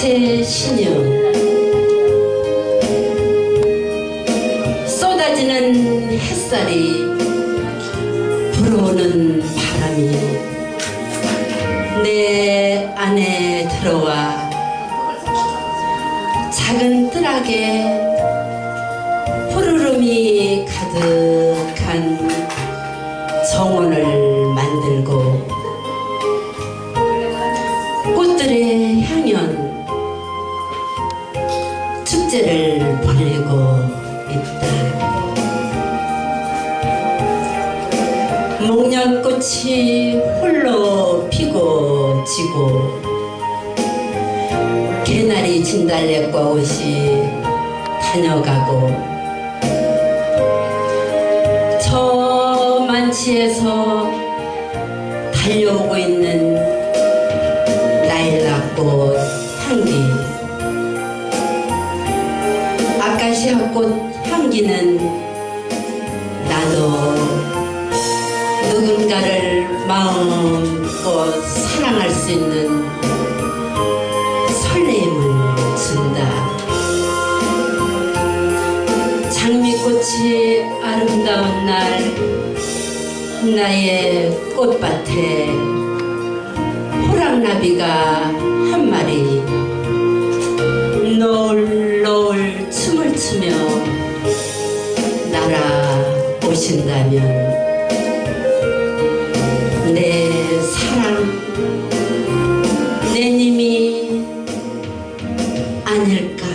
새 신여 쏟아지는 햇살이 불어오는 바람이 내 안에 들어와 작은 뜰하게 푸르름이 꽃들의 향연 축제를 벌리고 있다. 목련꽃이 홀로 피고 지고 개나리 진달래꽃 옷이 다녀가고 저 만치에서 달려오고 있는 꽃 향기 아카시아 꽃 향기는 나도 누군가를 마음껏 사랑할 수 있는 설레임을 준다. 장미꽃이 아름다운 날 나의 꽃밭에 호랑나비가 보신다면 내 사랑 내 님이 아닐까?